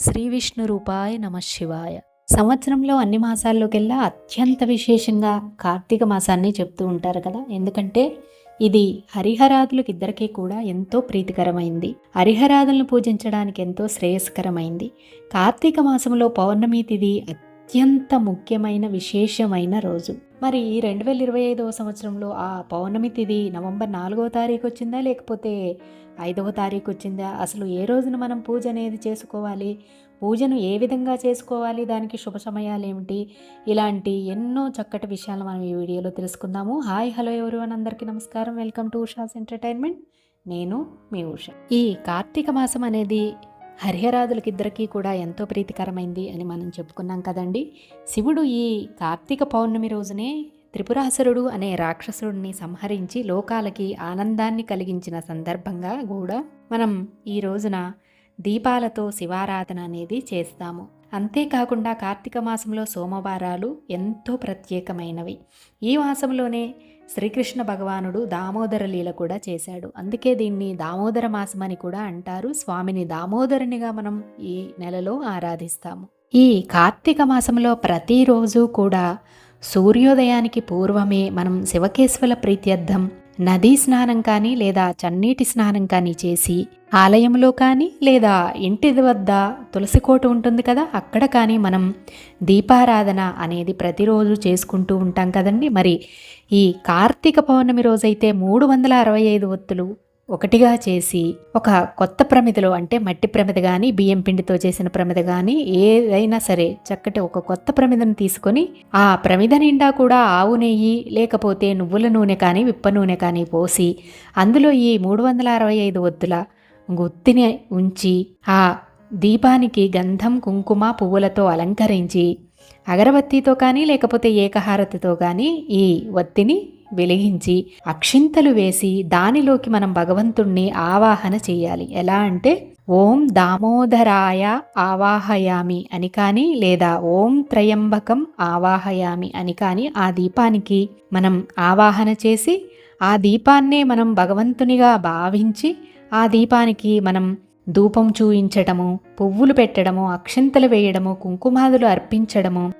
శ్రీ విష్ణు రూపాయ నమ శివాయ. సంవత్సరంలో అన్ని మాసాల్లోకెల్లా అత్యంత విశేషంగా కార్తీక మాసాన్ని చెప్తూ ఉంటారు కదా. ఎందుకంటే ఇది హరిహరాదులకు ఇద్దరికీ కూడా ఎంతో ప్రీతికరమైంది. హరిహరాదులను పూజించడానికి ఎంతో శ్రేయస్కరమైంది. కార్తీక మాసంలో పౌర్ణమి తిథి అత్యంత ముఖ్యమైన విశేషమైన రోజు. మరి రెండు వేల ఇరవై ఐదవ సంవత్సరంలో ఆ పౌర్ణమి తిది నవంబర్ నాలుగవ తారీఖు వచ్చిందా లేకపోతే ఐదవ తారీఖు వచ్చిందా? అసలు ఏ రోజున మనం పూజ అనేది చేసుకోవాలి? పూజను ఏ విధంగా చేసుకోవాలి? దానికి శుభ సమయాలు ఏమిటి? ఇలాంటి ఎన్నో చక్కటి విషయాలు మనం ఈ వీడియోలో తెలుసుకుందాము. హాయ్ హలో ఎవరు అని అందరికీ నమస్కారం. Welcome to Usha's entertainment. నేను మీ ఉష. ఈ కార్తీక మాసం అనేది హరిహరాదులకిద్దరికీ కూడా ఎంతో ప్రీతికరమైంది అని మనం చెప్పుకున్నాం కదండి. శివుడు ఈ కార్తీక పౌర్ణమి రోజునే త్రిపురాసురుడు అనే రాక్షసుడిని సంహరించి లోకాలకి ఆనందాన్ని కలిగించిన సందర్భంగా కూడా మనం ఈ రోజున దీపాలతో శివారాధన అనేది చేస్తాము. అంతేకాకుండా కార్తీక మాసంలో సోమవారాలు ఎంతో ప్రత్యేకమైనవి. ఈ మాసంలోనే శ్రీకృష్ణ భగవానుడు దామోదర లీల కూడా చేశాడు. అందుకే దీన్ని దామోదర మాసం అని కూడా అంటారు. స్వామిని దామోదరునిగా మనం ఈ నెలలో ఆరాధిస్తాము. ఈ కార్తీక మాసంలో ప్రతిరోజు కూడా సూర్యోదయానికి పూర్వమే మనం శివకేశ్వర ప్రీత్యర్థం నదీ స్నానం కానీ లేదా చన్నీటి స్నానం కానీ చేసి ఆలయంలో కానీ లేదా ఇంటి వద్ద తులసి కోట ఉంటుంది కదా అక్కడ కానీ మనం దీపారాధన అనేది ప్రతిరోజు చేసుకుంటూ ఉంటాం కదండి. మరి ఈ కార్తీక పౌర్ణమి రోజైతే మూడు వందల అరవై ఐదు ఒత్తులు ఒకటిగా చేసి ఒక కొత్త ప్రమిదలో అంటే మట్టి ప్రమిద కానీ బియ్యం పిండితో చేసిన ప్రమిద కానీ ఏదైనా సరే చక్కటి ఒక కొత్త ప్రమిదను తీసుకొని ఆ ప్రమిద నిండా కూడా ఆవు నెయ్యి లేకపోతే నువ్వుల నూనె కానీ విప్ప నూనె కానీ పోసి అందులో ఈ మూడు వందల అరవై ఐదు ఒత్తుల గుత్తిని ఉంచి ఆ దీపానికి గంధం కుంకుమ పువ్వులతో అలంకరించి అగరబత్తితో కానీ లేకపోతే ఏకహారతితో కానీ ఈ ఒత్తిని వెలిగించి అక్షింతలు వేసి దానిలోకి మనం భగవంతుణ్ణి ఆవాహన చేయాలి. ఎలా అంటే ఓం దామోదరాయ ఆవాహయామి అని కానీ లేదా ఓం త్రయంబకం ఆవాహయామి అని కానీ ఆ దీపానికి మనం ఆవాహన చేసి ఆ దీపాన్నే మనం భగవంతునిగా భావించి ఆ దీపానికి మనం ధూపం చూయించడము పువ్వులు పెట్టడము అక్షింతలు వేయడము కుంకుమాదులు అర్పించడము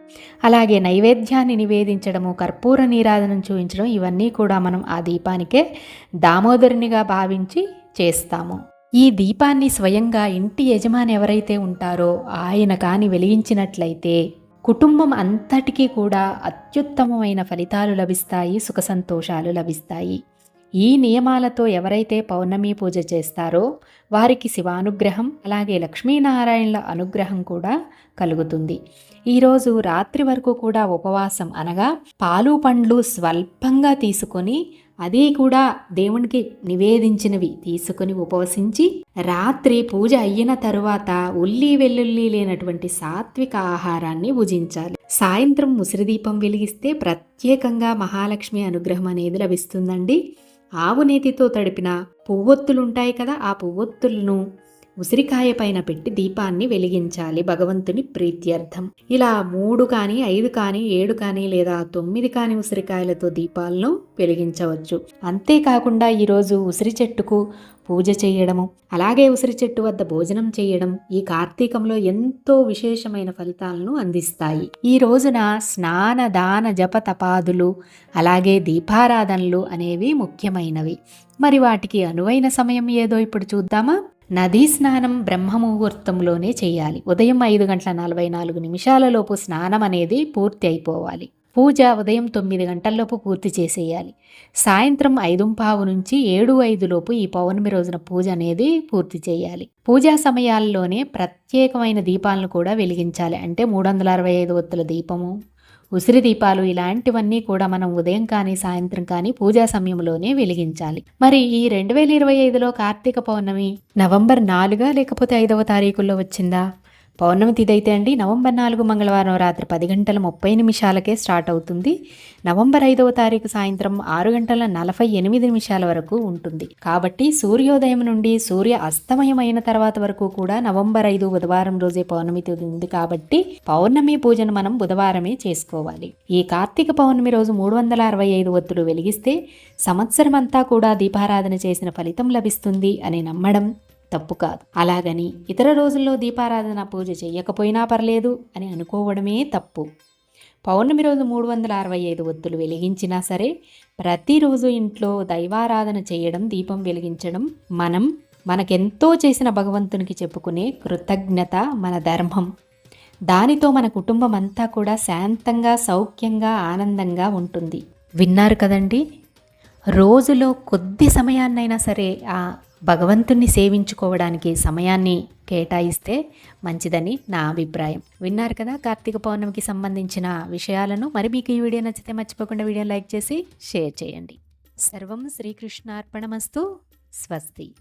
అలాగే నైవేద్యాన్ని నివేదించడము కర్పూర నీరాధనం చూపించడం ఇవన్నీ కూడా మనం ఆ దీపానికే దామోదరునిగా భావించి చేస్తాము. ఈ దీపాన్ని స్వయంగా ఇంటి యజమాని ఎవరైతే ఉంటారో ఆయన కాని వెలిగించినట్లయితే కుటుంబం అంతటికీ కూడా అత్యుత్తమమైన ఫలితాలు లభిస్తాయి సుఖ సంతోషాలు లభిస్తాయి. ఈ నియమాలతో ఎవరైతే పౌర్ణమి పూజ చేస్తారో వారికి శివానుగ్రహం అలాగే లక్ష్మీనారాయణల అనుగ్రహం కూడా కలుగుతుంది. ఈరోజు రాత్రి వరకు కూడా ఉపవాసం అనగా పాలు పండ్లు స్వల్పంగా తీసుకొని అది కూడా దేవునికి నివేదించినవి తీసుకుని ఉపవసించి రాత్రి పూజ అయిన తరువాత ఉల్లి వెల్లుల్లి లేనటువంటి సాత్విక ఆహారాన్ని భుజించాలి. సాయంత్రం ముసిరిదీపం వెలిగిస్తే ప్రత్యేకంగా మహాలక్ష్మి అనుగ్రహం అనేది లభిస్తుందండి. ఆవు నేతితో తడిపిన పువ్వొత్తులుంటాయి కదా ఆ పువ్వొత్తులను ఉసిరికాయ పైన పెట్టి దీపాన్ని వెలిగించాలి. భగవంతుని ప్రీత్యర్థం. ఇలా మూడు కానీ ఐదు కానీ ఏడు కానీ లేదా తొమ్మిది కానీ ఉసిరికాయలతో దీపాలను వెలిగించవచ్చు. అంతేకాకుండా ఈరోజు ఉసిరి చెట్టుకు పూజ చేయడము అలాగే ఉసిరి చెట్టు వద్ద భోజనం చేయడం ఈ కార్తీకంలో ఎంతో విశేషమైన ఫలితాలను అందిస్తాయి. ఈ రోజున స్నాన దాన జప తపాదులు అలాగే దీపారాధనలు అనేవి ముఖ్యమైనవి. మరి వాటికి అనువైన సమయం ఏదో ఇప్పుడు చూద్దామా? నదీ స్నానం బ్రహ్మ ముహూర్తంలోనే చేయాలి. ఉదయం ఐదు గంటల నలభై నాలుగు నిమిషాలలోపు స్నానం అనేది పూర్తి అయిపోవాలి. పూజ ఉదయం తొమ్మిది గంటల్లోపు పూర్తి చేసేయాలి. సాయంత్రం ఐదుంపావు నుంచి ఏడు ఐదులోపు ఈ పౌర్ణమి రోజున పూజ అనేది పూర్తి చేయాలి. పూజా సమయాల్లోనే ప్రత్యేకమైన దీపాలను కూడా వెలిగించాలి. అంటే మూడు వందల అరవై ఐదు ఒత్తుల దీపము ఉసిరి దీపాలు ఇలాంటివన్నీ కూడా మనం ఉదయం కానీ సాయంత్రం కానీ పూజా సమయంలోనే వెలిగించాలి. మరి ఈ రెండు వేల ఇరవై ఐదులో కార్తీక పౌర్ణమి నవంబర్ నాలుగా లేకపోతే ఐదవ తారీఖుల్లో వచ్చిందా? పౌర్ణమి తిథి అయితే అండి నవంబర్ నాలుగు మంగళవారం రాత్రి పది గంటల ముప్పై నిమిషాలకే స్టార్ట్ అవుతుంది. నవంబర్ ఐదవ తారీఖు సాయంత్రం ఆరు గంటల నలభై ఎనిమిది నిమిషాల వరకు ఉంటుంది. కాబట్టి సూర్యోదయం నుండి సూర్య అస్తమయం అయిన తర్వాత వరకు కూడా నవంబర్ ఐదు బుధవారం రోజే పౌర్ణమి తిథి ఉంది. కాబట్టి పౌర్ణమి పూజను మనం బుధవారమే చేసుకోవాలి. ఈ కార్తీక పౌర్ణమి రోజు మూడు వందల అరవై ఐదు ఒత్తులు వెలిగిస్తే సంవత్సరం అంతా కూడా దీపారాధన చేసిన ఫలితం లభిస్తుంది అని నమ్మడం తప్పు కాదు. అలాగని ఇతర రోజుల్లో దీపారాధన పూజ చేయకపోయినా పర్లేదు అని అనుకోవడమే తప్పు. పౌర్ణమి రోజు మూడు వందల అరవై ఐదు ఒత్తులు వెలిగించినా సరే ప్రతిరోజు ఇంట్లో దైవారాధన చేయడం దీపం వెలిగించడం మనం మనకెంతో చేసిన భగవంతునికి చెప్పుకునే కృతజ్ఞత మన ధర్మం. దానితో మన కుటుంబం అంతా కూడా శాంతంగా సౌఖ్యంగా ఆనందంగా ఉంటుంది. విన్నారు కదండి? రోజులో కొద్ది సమయాన్నైనా సరే ఆ భగవంతుణ్ణి సేవించుకోవడానికి సమయాన్ని కేటాయిస్తే మంచిదని నా అభిప్రాయం. విన్నారు కదా కార్తీక పౌర్ణమికి సంబంధించిన విషయాలను. మరి మీకు ఈ వీడియో నచ్చితే మర్చిపోకుండా వీడియో లైక్ చేసి షేర్ చేయండి. సర్వం శ్రీకృష్ణార్పణమస్తు. స్వస్తి.